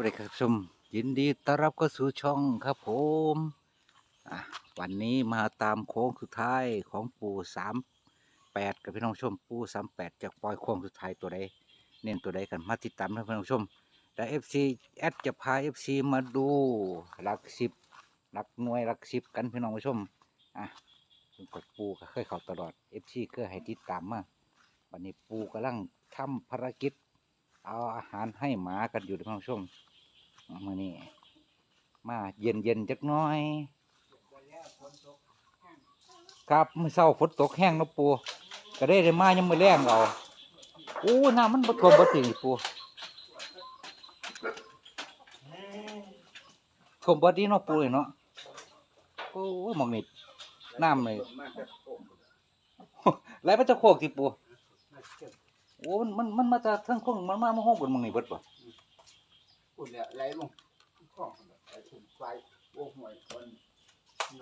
สวัสดีครับชมยินดีต้อนรับเข้าสู่ช่องครับผมวันนี้มาตามโค้งสุดท้ายของปู่สามแปดกับพี่น้องชมปู่สามแปดจะปล่อยโค้งสุดท้ายตัวใดเน้นตัวใดกันมาติดตามนะพี่น้องชมแต่เอฟซีแอดจะพาเอฟซีมาดูหลักสิบหลักหน่วยหลักสิบกันพี่น้องผู้ชมอะกดปูก็เคยเข้าตลอดเอฟซีก็ให้ติดตามมาวันนี้ปูกำลังทำภารกิจ เอาอาหารให้หมากันอยู่ท่านผู้ชม มือนี้มาเย็นเย็นๆจักน้อย ครับเมื่อเช้าฝนตกแห้งนะปูก็ได้ได้มายังมือแรงเอาอู้น้ำมันบ่ท่วมบ่ตินี่ปูท่วมบ่ดีเนาะปูนี่เนาะโอ้หมองนี่น้ำเลยไหลมาจากโคกที่ปูโอ้มันมันมาจากทางคงมันมามาห้องบนมึงนี่เบิดบ่ อุ่นเนี่ยไหลลงคลองไหลถึงไฟโอ้ห่วยคน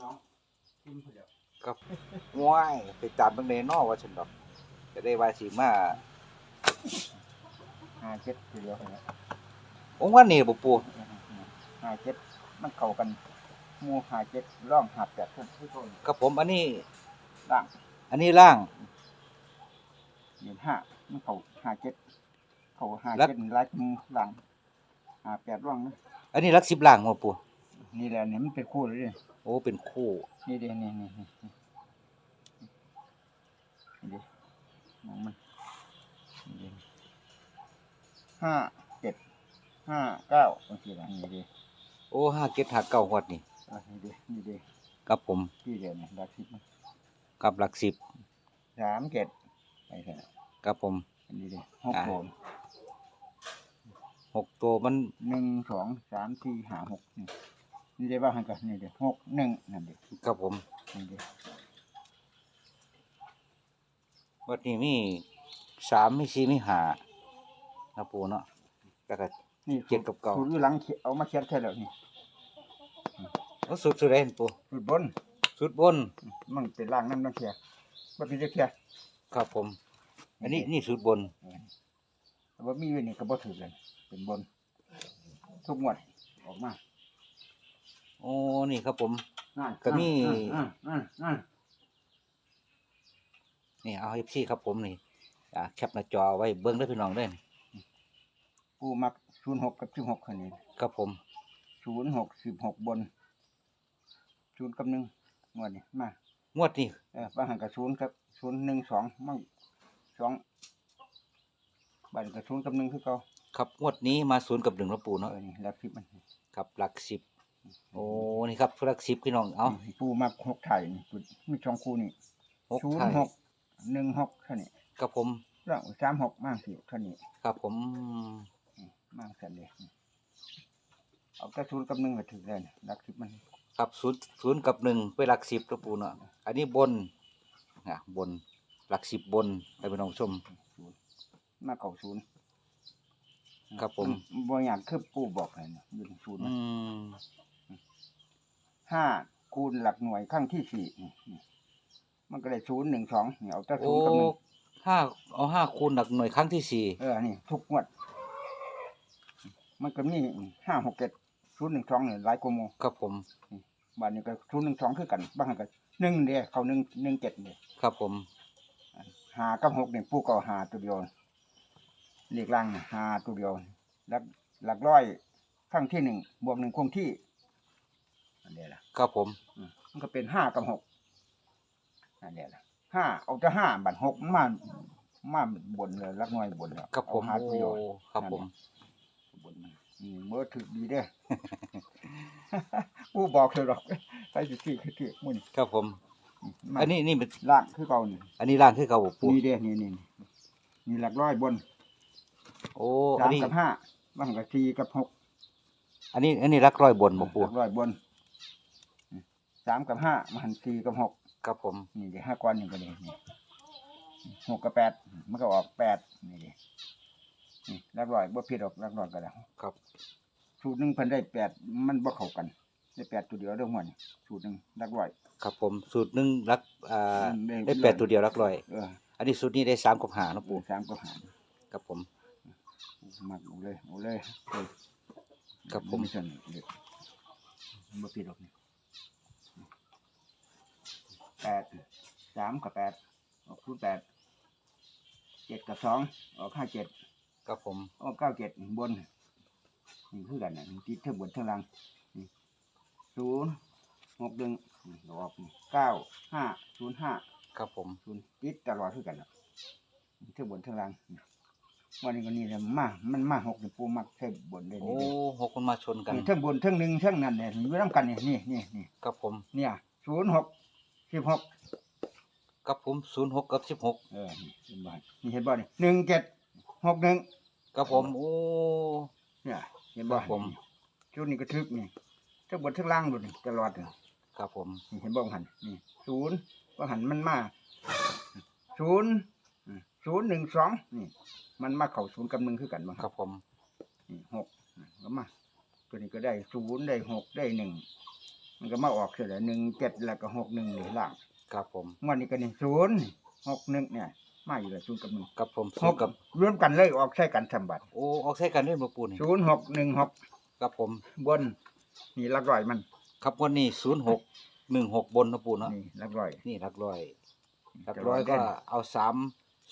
น้องทิ้งเดียวครับว้ายไปตามเบิ่งในนอว่าฉันดอก จะได้ว่าสิมาห้าเจ็ดทีเดียวนะองค์ว่านี่บ่ปูห้าเจ็ดมันเข้ากันหมูห้าเจ็ดร่องห้าแปดทุกทุกคนกับผมอันนี้ ร่างอันนี้ล่าง เหรียญห้ามันเข้าห้าเจ็ดเข้าห้าแล้วเจ็ดหลายมือหลัง ห้าแปดร่องนะอันนี้หลักสิบล่างบ่ปูนี่แหละเนี่ยมันเป็นคู่เลยเนี่ยโอ้เป็นคู่นี่เดียวนี่นี่นี่นี่นี่เดียวมองมันนี่เดียวห้าเจ็ดห้าเก้าบางทีละนี่เดียวโอ้ห้าเก็ดห้าเก้าฮอดนี่อะนี่เดียวนี่เดียวกับผมที่เดียวเนี่ยดักสิบมันกับหลักสิบสามเจ็ดไปเถอะกับผมอันนี้เดียวหกอ่าโถน หกตัวมันหนึ่งสองสามสี่ห้าหกนี่นี่เดียวว่าหันกันนี่เดียวหกหนึ่งนั่นเดียวกับผมนี่เดียววัดนี้มีสามมีสี่มีห้านะปูเนาะแล้วก็นี่เจ็ดกับเก้าสูตรอยู่หลังเขียนเอามาเขียนแค่แล้วนี่โอ้สุดสุดเลยเห็นปูสูตรบน สุดบน มันเป็นล่างน้ำน้ำเขียว่าเป็นเขียครับผม อันนี้นี่สุดบนแต่ว่ามีอยู่นี่ก็บ่ถือเลย เป็นบน ทุกงวดออกมาโอ้นี่ครับผมนั่นก็มีนั่นนั่นนั่นนี่เอาเอฟซีครับผมนี่อ่าแคปหน้าจอไว้เบิ้งได้อพี่น้องเด้อกูมักศูนย์หกกับสิบหกคนนี้ครับผม ศูนย์หกสิบหกบนศูนย์กับหนึ่งงวดนี้มางวดนี้เออบางหันกับศูนย์กับศูนย์หนึ่งสองมั่งสองบันกับศูนย์กับหนึ่งคือเก่า ครับงวดนี้มาศูนย์กับหนึ่งแล้วปูเอเนาะอนี่หลักสิบมันครับหลักสิบโอ้นี่ครับหลักสิบพี่น้องเอาปูมักหกไทยนี่ปูมีสองคู่นี่หกศูนไทย์ยหกหนึ่งหกเท่านี้ครับผมแล้วสามหกมากสิเท่านี้ครับผมมากสันเลยเอาแต่ศูนย์กับหนึ่งก็ถึงเลยหลักสิบมันครับศูนย์ศูนย์กับหนึ่งไปหลักสิบแล้วปูเนาะอันนี้บนอะบนหลักสิบบนให้พี่น้องชมศูนย์มาเก่าศูนย์ ครับผมบางอย่างคือปูบอกเลยนะอยู่ในศูนย์อืนะมห้าคูณหลักหน่วยข้างที่สี่นี่นี่มันก็ได้ศูนย์หนึ่งสองนี่เอาแต่ศูโอ้นย์กับหนึ่งห้าเอาห้าคูณหลักหน่วยครั้งที่สี่เออนี่ทุกงวด มันก็มีห้าหกเจ็ดศูนย์หนึ่งสองเนี่ยหลายกว่าโมครับผม บ้านนี้ก็ศูนย์หนึ่งสองคือกันบางอันก็หนึ่งเดียเขาหนึ่งหนึ่งเจ็ดเดียครับผมหากับหกเนี่ยปูก็หาตัวเดียว เลขล่างน่ะหาตัวเดียวหลักหลักร้อยข้างที่หนึ่งบวกหนึ่งคงที่อันเดียล่ะครับผม อืมมันก็เป็นห้ากับหกอันเดียล่ะห้าเอาแต่ห้าบัตรหกมามาบนเลยหลักหน่วยบนแล้วครับผมเอาหาโอ้ตัวเดียวครับผม บนมันอืมเมื่อถึกดีเด้อปูบอกเลยหรอกไปสิที่คือที่มุ่นครับผม อันนี้นี่เป็นล่างคือเก่านี่ อันนี้ล่างคือเก่าบ่ปู นี่เด้นี่นี่นี่นี่หลักร้อยบน โอ้สาอันมนี้ กับห้าบางกับสี่กับหกอันนี้ อันนี้รักร้อยบนบ่ปูหลักร้อยบนอืมสามกับห้ามันหันสี่กับหกครับผม นี่เดี๋ยวห้าก้อนนี่ก็เลยนี่หกกับแปดมันก็ออกแปดนี่เดี๋ยวนี่หลักร้อยบ่ผิดหรอกหลักร้อยก็แล้วครับ สูตรหนึ่งเพิ่นได้แปดมันบ่เข้ากันได้แปดตัวเดียวเรื่องหัวนี่สูตรหนึ่งหลักร้อย ครับผม สูตรหนึ่งรักอ่าอืมได้แปดตัวเดียวรักร้อย เอออันนี้สูตรนี้ได้สามกับหาเนาะปูปูสามก็หารครับผม มักเอาเลยเอาเลยเออครับผมมีส่วนเด็กบ่ผิดหรอกนี่แปดสามกับแปดออกคูณแปดเจ็ดกับสองออกห้าเจ็ดครับผมออกเก้าเจ็ดบนนี่คือกันนะติดเท่าบนเท่าล่างนี่ศูนย์หกหนึ่งนี่ออกนี่เก้าห้าศูนย์ห้าครับผมศูนย์ติดตลอดคือกันนะเท่าบนเท่าล่างนี่ วันนี้ก็นี่แหละมา มันมาหกนี่ปูมักเท่าบนได้โอ้นี่หกคนมาชนกันนี่เท่าบนเท่าหนึ่งเท่านั้นเนี่ยอยู่น้ำกันนี่นี่นี่นี่ครับผมเนี่ยศูนย์หกสิบหกครับผมศูนย์หกกับสิบหกเออนี่เห็นบ่นี่เห็นบ่นี่หนึ่งเจ็ดหกหนึ่งครับผมโอ้ เนี่ยเห็นบ่ครับผม ชุดนี้ก็ทึกนี่ทั้งบนทั้งล่างดูนี่ตลอดเลยครับผม นี่เห็นบ่หันนี่ศูนย์ว่าหันมันมาศูนย์อืมศูนย์หนึ่งสองนี่ มันมาเข้าศูนย์กับหนึ่งคือกันบ่ครับผมนี่หกนะก็มาตัวนี้ก็ได้ศูนย์ได้หกได้หนึ่งมันก็มาออกเสียแล้วหนึ่งเจ็ดแล้วก็หกหนึ่งนี่ล่างครับผมงวดนี้ก็นี่ศูนย์หกหนึ่งเนี่ย มาอยู่เลยศูนย์กับหนึ่งครับผมหศูนกย์กับรวมกันเลยออกใช้กันสมบัติโอ้ออกใช้กันด้วยมาปูนี่ศูนย์หกหนึ่งหกครับผมบนนี่หลักร้อยมันครับวันนี้ศูนย์หกหนึ่งหกบนนะปูเนาะนี่หลักร้อยนี่หลักร้อยหลักร้อยก็เอาสาม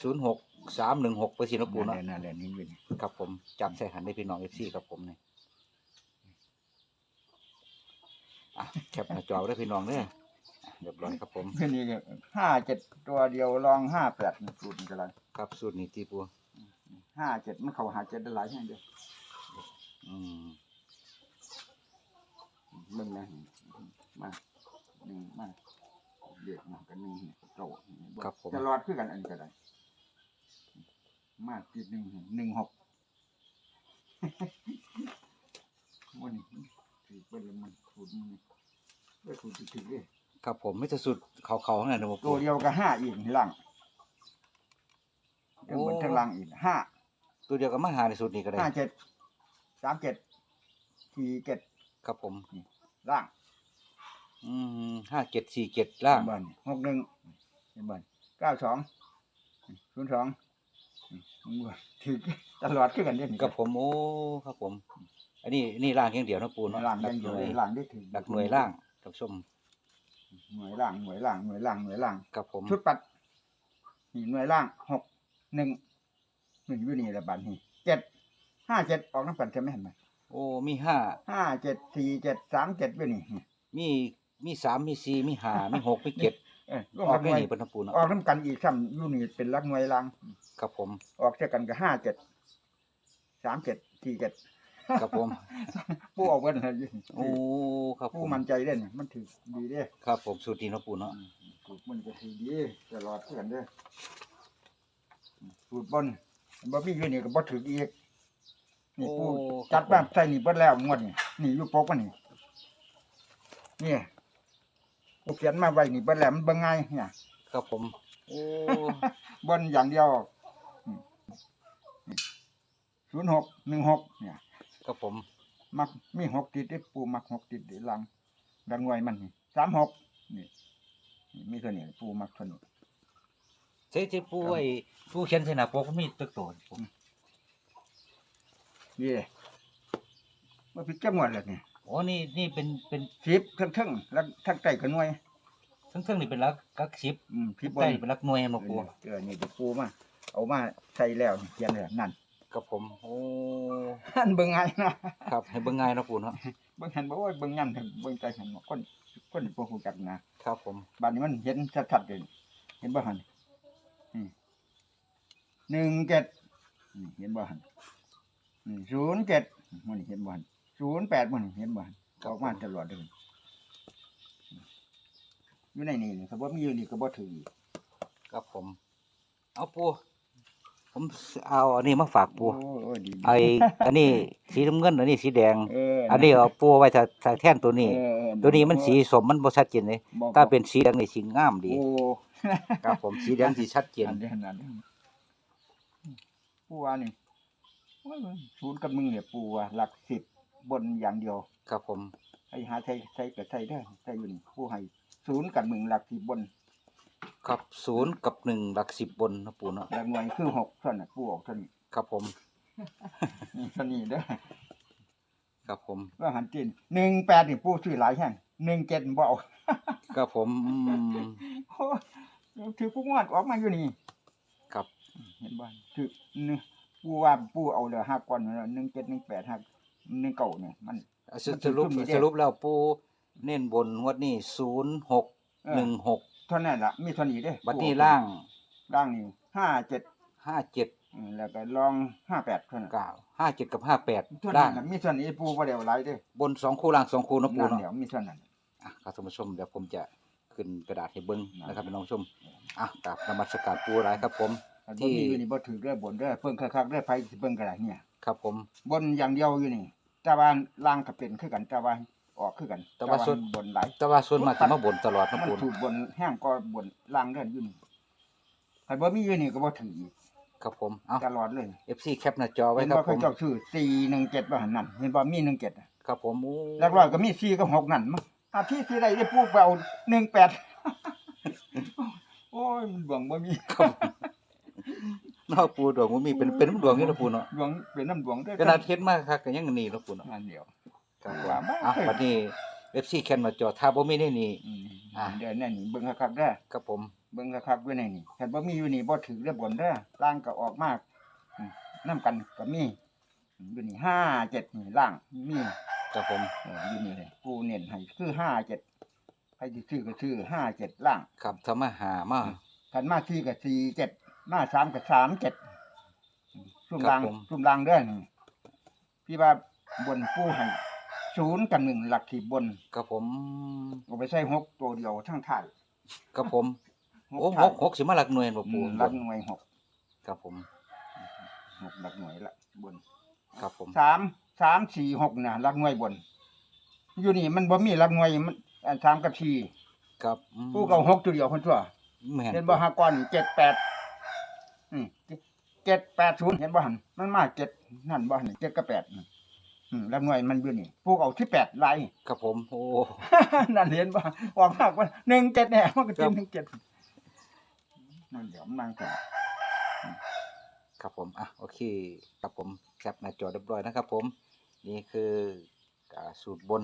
ศูนย์หกสามหนึ่งหกไปสินะปูนั่นเนาะแหละนั่นแหละนี่อยู่นี่ครับผมจับใส่หันได้พี่น้องเอฟซีครับผมเนี่ยอะแคปหน้าจอไว้ได้พี่น้องเนี่ยอะเรียบร้อยครับผมคือนี่ก็ห้าเจ็ดตัวเดียวลองห้าแปดนี่สูตรมันก็ไรครับสูตรนี้ที่ปูห้าเจ็ดมันเข้าหาเจ็ดได้หลายแห่งเดียวอืมเบิ่งนะมาหนึ่งมาเด็กมากันหนึ่งเนี่ยโตครับผมจะรอดคือกันอันนี้ก็ได้ มาติดหนึ่งหนึ่งหกมันถือเป็นแล้วมันสูตรมันไม่สูตรถือเลยครับผมไม่จะสุดเขาเขาข้างในนะปูตัวเดียวก็ห้าอีกหลังทั้งบนโอ้ทั้งล่างอีกห้าตัวเดียวกับมาหาในสูตรนี้ก็ได้ห้าเจ็ดสามเจ็ดสี่เจ็ดครับผมล่าง อืมห้าเจ็ดสี่เจ็ดล่างเห็นบ่นี่หกหนึ่งเห็นบ่นี่เก้าสองศูนย์สอง ถือตลอดขึ้นกันเด้กับผมโอ้ครับผม อันนี้นี่ล่างอย่างเดียวนะปูนล่างยังอยู่น่วยล่างได้ถือหลักหน่วยล่างท่านผู้ชมหน่วยล่างหน่วยล่างหน่วยล่างหน่วยล่างกับผมชุดปัดนี่หน่วยล่างหกหนึ่งหนึ่งอยู่นี่แหละบัดนี้เจ็ดห้าเจ็ดออกน้ำปันใช่ไหมเห็นไหมโอ้มีห้าห้าเจ็ดสี่เจ็ดสามเจ็ดอยู่นี่มีมีสามมีสี่มีห้ามีหกมีเจ็ดออกไม่หนีเป็นนะปูนออกน้ำกันอีกซ้ำอยู่นี่เป็นลักหน่วยล่าง กับผมออกเท่ากันก็ห้าเจ็ดสามเจ็ดสี่เจ็ดกับผมผู้ออกเงินเลยโอ้ครับผผู้มมันใจเด่นมันถือดีเด้ครับผมสูตรนี้เนาะปูเนาะถูกมันจะถือดีตลอดเพื่อนเด้อสูตรบนบ่มีอยู่นี่ก็บ่ถืออีกนี่ผู้จัดบ้านใส่นี่เบิดแล้วงวดนี่นี่อยู่ปกมันนี่นี่ผู้เขียนมาไว้นี่เบิดแล้วมันเบิ่งง่ายเนี่ย ครับผมโอ้ บนอย่างเดียว ศูนย์หกหนึ่งหกเนี่ยครับผมมักมีหกติดได้ปูมักหกติดได้หลังดังไว้มันนี่สามหกนี่นี่มีตัวนี้ปูมักตัวนี้ใช่ที่ปูไอ้ปูเขียนใส่หน้าปกมันมีตึกโตนผมเย่มาพิจารณาแล้วนี่โอ้นี่นี่เป็นเป็นสิบทั้งทั้งแล้วทั้งใต้ก็หน่วยทั้งเทั้งนี่เป็นลักกักสิบอืมสิทั้บงบใต้นเป็นลักหน่วยมาปูเออนี่เดี๋ยวปูมาเอามาใส่แล้วนี่เขียนแล้วนั่น กับผม โอ้อันเบิ่งไงายนะครับให้เบิ่งง่ายเนาะปูเนาะเบิ่งหันบ่ว่าเบิ่งยันถึงเบิ่งใจหันคนคนบ่ฮู้จักนะครับผมบัดนี้มันเห็นชัดๆเลยเห็นบ่หันอืมหนึ่งเจ็ดนี่เห็นบ่หันนี่ศูนย์เจ็ดมันเห็นบ่หันศูนย์แปดมันเห็นบ่หันออกมาตลอดเลยอยู่ในนี่นี่ถ้าบ่มีอยู่นี่ก็บ่ถืออีกครับผม เอาปู ผมเอาอันนี้มาฝากปูโอ้โอ้ดีไออันนี้สีน้ำเงินอันนี้สีแดง เอออันนี้เอาปูไว้ถ้าถ้าแท่นตัวนี้เออเออตัวนี้มันสีสมมันบ่ชัดเจนเลยบอกถ้าเป็นสีแดงนี่สีงามดี โอ้ครับผมสีแดงสีชัดเจน อันนี้ขนาดนี้ปูว่านี่โอ้ยศูนย์กับมึงเนี่ยปูว่าหลักสิบบนอย่างเดียว ครับผมให้หาใช้ใช้กับใช้ได้ใช้อยู่นี่ผู้ให้ศูนย์กับมึงหลักสิบบน ครับศูนย์กับหนึ่งหลักสิบบนนะปูเนาะหลักหน่วยคือหกเท่านั้นปูออกเท่านี้ครับผมนี่เท่านี้เด้อครับผมว่าหันจีนหนึ่งแปดนี่ปูซื้อหลายแห่งหนึ่งเจ็ดบ่เอาครับผมอืมโอ้ยถือผู้งวดออกมาอยู่นี่ครับเห็นบ่คือหนึ่งปูว่าปูเอาเลยห้าก้อนหนึ่งเจ็ดหนึ่งแปดห้าหนึ่งเก่าเนี่ยมันสสรุปมันมีเด้สรุปแล้วปูเน้นบนงวดนี้ศูนย์หกเออหนึ่งหก เท่านั้นล่ะมีเท่านี้เด้บัดนี้ล่างล่างนี่ห้าเจ็ดห้าเจ็ดแล้วก็ลองห้าแปดเท่านั้นเก้าห้าเจ็ดกับห้าแปดเท่าล่านั้งนน่ะมีเท่านี้ปูบ่ได้เอาหลายเด้บนสองคู่ล่างสองคู่เนาะปูนั่นเนาะเดี๋ยวมีเท่านั้นอะครับท่านผู้ชมเดี๋ยวผมจะขึ้นกระดาษให้เบิ้งนั่นนะครับพี่น้องผู้ชมอะกราบนมัสการปูหลายครับผมอันที่บ่มีอยู่นี่บ่ถือเด้อบนเด้อเพิ่งคักๆเด้อไผสิเบิ่งกระดาษเนี่ยครับผมบนอย่างเดียวอยู่นี่แต่ว่าล่างก็เป็นคือกันแต่ว่า ออกคือกันแต่ว่าส่วน บนหลายแต่ว่าส่วนมากจะมาบนตลอดนะมันปูถูกบนแห้งก็บนล่างเด้ออยู่นี่คันบ่มีอยู่นี่ก็บ่ถืออีกครับผมเอาตลอดเลย FC แคปหน้าจอไว้เห็นครับว่าผเขามเจ้าชื่อ417ว่าหั่นนั่นเห็นบ่มี17อะครับผมโอ้หลักร้อยก็มี4กับ6นั่นมั้งถ้าที่สิได้ได้ปลูกไปเอา18โอ้ยมันดวงบ่มีเนาะปูดวงมันมีเป็นเป็นน้ำดวงนี่นะปูเนาะดวงเป็นน้ำดวงเด้อขนาดเฮ็ดมากครับก็ยังหนีเนาะปูเนาะงานเดียว ครับผมว่าบ้าอะบัดนี้ FC แคปหน้าจอถ้าบ่มีในนี้ อืมอ่าเดี๋ยวนั่นนี่เบิ่งคักๆเด้อครับผม เบิ่งคักๆไว้ในนี่คันบ่มีอยู่นี่บ่ถือเด้อบนเด้อล่างก็ออกมากอืมนํกันก็มีอืมอยู่นี่ห้าเจ็ดนี่ล่างมีครับผม เอออยู่นี่เลยกูเน้นให้คือห้าเจ็ดใครสิซื้อก็ซื้อห้าเจ็ดล่าง ครับถ้ามาหามาคันมาสี่ก็สี่เจ็ดมาสามก็สามเจ็ดอืมซุ่มครับล่างผม ซุ่มล่างเด้อนี่พี่ว่าบนปูให้ ศูนย์กับหนึ่งหลักที่บนครับผมเอาไปใส่หกตัวเดียวทั้งท้ายครับผมโอ้หท้ายกหกสิมาหลักหน่วยบ่อืปูมหลักหน่วยหกครับผมหกหลักหน่วยละบนครับผมสามสามสี่หกน่ะหลักหน่วยบน อยู่นี่มันบ่มีหลักหน่วยมันอันสามกับสี่ครับอืมผู้เก่าหกตัวเดียวคนทั่วแม่นเห็นบ่หากรเจ็ดแปดอืมเจ็ดแปดศูนย์เห็นบ่หันมันมาเจ็ดนั่นบ่หันเจ็ดกับแปดนั่น อืมหลักหน่วยมันอยู่นี่ผู้เอาที่แปดลายครับผม โอ้ นั่นเห็นบ่ออกมากว่าหนึ่งเจ็ดแน่มันก็ครัเจ็ดบหนึ่งเจ็ดนั่นเดี๋ยวมันนั่งกันครับผม อะ โอเค ครับผม แคปหน้าจอเรียบร้อยนะครับผม นี่คืออ่าสูตรบน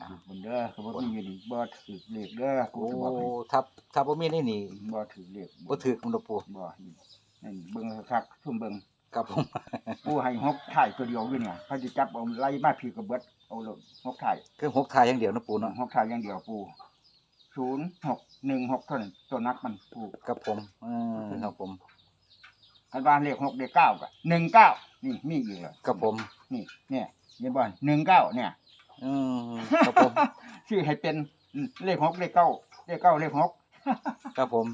อ่าบนเด้อเขาบ่มีอยู่นี่บ่ถือเลขเด้อกูโอ้จะบอกให้ถ้าถ้าบ่มีในนี่บ่ถือเลขบ่ถือคุณปูบ่นี่นั่นเบิ่งคักๆซุ่มเบิ่ง ครับผม ผู้ให้หกถ่ายตัวเดียวอยู่เนี่ยเขาจะจับเอาไล่มาพี่กับเบิดเอาเลยหกถ่ายคือหกทายอย่างเดียวนะปูเนาะหกถ่ายอย่างเดียวปูศูนย์หกหนึ่งหกเท่านั้นตัวนักมันปูครับผมเออครับผมคันว่าเลขหกเลขเก้ากับหนึ่งเก้านี่มีอีกเลยครับผมนี่เนี่ยเห็นบ่หนึ่งเก้าเนี่ย อืมครับผม ชื่อให้เป็นอืมเลขหกเลขเก้าเลขเก้าเลขหกครับผม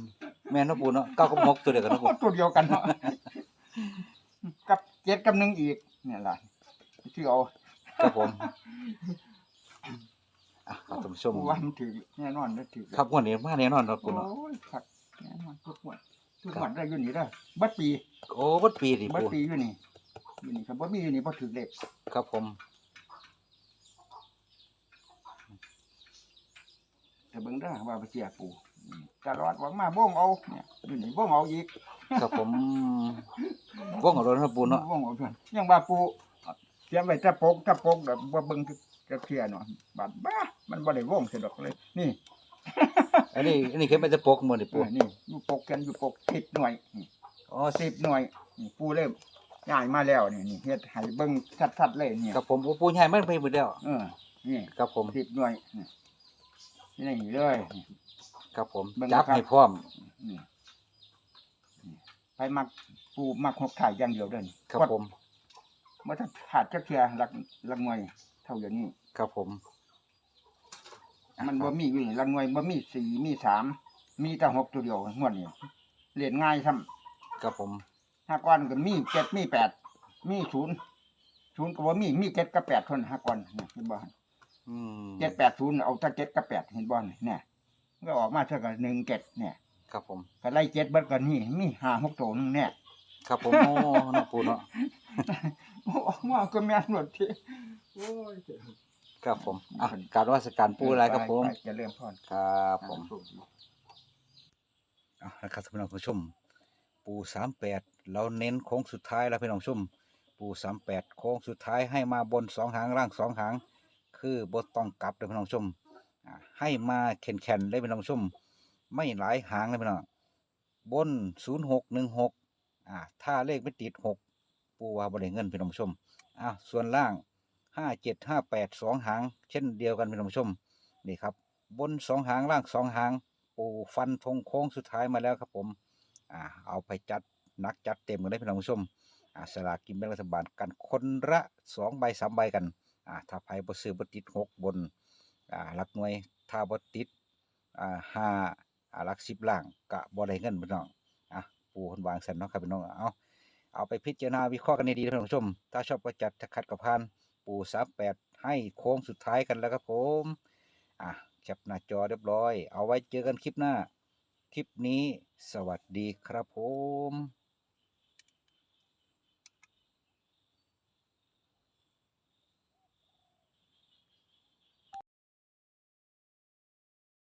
แม่นเนาะปูเนาะเก้ากับหกตัวเดียวกันเนาะปู ตัวเดียวกันเนาะ กับเจ็ดกับหนึ่งอีก เนี่ยล่ะชื่อเอาครับผมอะครับท่านผู้ชมปูว่ามันถือแน่นอนนะถือครับงวันนี้มาแน่นอนเนาะปูเนาะโอ้ยครับแน่นอนทุกงวันทุกงวันได้อยู่นี่เด้อบัดปีโอ้บัดปีนี่บัดปูปีอยู่นี่อยู่นี่ครับบ่มีอยู่นี่บ่ถือเลขครับผมแต่เบิ่งเด้อว่าไปเสียปูอืมตลอดหวังมาบ่งเอาเนี่ยอยู่นี่บ่งเอาอีก ครับผมว่องเอารถนะปูเนาะบ่งเอาเพิ่นยังว่าปูเตรียมไว้จะปกจะปกแบบบ่เบิ่งจะเคลียร์เนาะบาดบ้ามันบ่ได้วงเสียดอกเลย นี่อันนี้อันนี้เข็มมันจะปกมือนี่เอปูอนี่อยู่ปกกันอยู่ปก10หน่วยนี่อ๋อ10หน่วยนี่ปูเริ่มย้ายมาแล้วนี่นี่เฮ็ดให้เบิ่งชัดๆเลยนี่ครับผมโอ้ปูใหญ่มันไปหมดแล้วเออนี่ครับผม10หน่วยนี่นี่เลยนี่ครับผมเบิ่งจับนะครับให้พร้อม นี่นี่ไปมักปูมักหกถ่ายอย่างเดียวเดินครับผมเมื่อถ้าขาดจักเทียหลักหลักหน่วย เท่าอย่างนี้ครับผม มันบ่มีอยู่นี่หลักหน่วยบ่มีสี่มีสามมีแต่หกตัวเดียวงวดนี้เรียนง่ายซ้ำครับผมห้าก้อนก็มีเจ็ดมีแปดมีศูนย์ศูนย์ก็บ่มีมีเจ็ดกับแปดเท่านั้นห้าก้อนเนี่ยเห็นบ่อืมเจ็ดแปดศูนย์เอาแต่เจ็ดกับแปดเห็นบ่เนี่ยก็ออกมาเท่ากับหนึ่งเจ็ดเนี่ย ครับผม ก็ไล่เจ็ดเบิดกันนี่มีห้าหกตัวนึงเนี่ยครับผมโอ้เนาะปูเนาะโอ้ว่าก็แม่นหมดทีโอ้ยครับผมอะการวัสการปูอะไรครับผมไปจะเริ่มพอนครับผม อะนะครับท่านผู้ชม ปูสามแปดเราเน้นโค้งสุดท้ายแล้วพี่น้องชม ปูสามแปดโค้งสุดท้ายให้มาบนสองหางล่างสองหาง คือบทต้องกลับเลยพี่น้องชมอ่าให้มาแข็งแข็งเลยพี่น้องชม ไม่หลายหางเลยพี่น้องบนศูนย์หกหนึ่งหกอ่าถ้าเลขไม่ติดหกปูว่าบริเงินพี่น้องชมอ่าส่วนล่างห้าเจ็ดห้าแปดสองหาง เช่นเดียวกันพี่น้องชมนี่ครับ บนสองหางล่างสองหาง ปูฟันธงโค้งสุดท้ายมาแล้วครับผมอ่าเอาไปจัดนักจัดเต็มกันเลยพี่น้องผู้ชมอ่าสลากกินแบ่งรัฐบาลกันคนละสองใบสามใบกันอ่าถ้าไพ่บ่ซื้อบ่ติดหกบนอ่าหลักหน่วยถ้าบ่ติดอ่าห้า หลักสิบล่างกะบ่ได้เงินพี่น้องอะปูคนวางสันเนาะครับพี่น้องเอาเอาไปพิจารณาวิเคราะห์กันดีๆนะพี่น้องผู้ชม ถ้าชอบก็จัดถ้าขัดกับพานปูสามแปดให้โค้งสุดท้ายกันแล้วครับผมอะแคปหน้าจอเรียบร้อย เอาไว้เจอกันคลิปหน้า คลิปนี้สวัสดีครับผม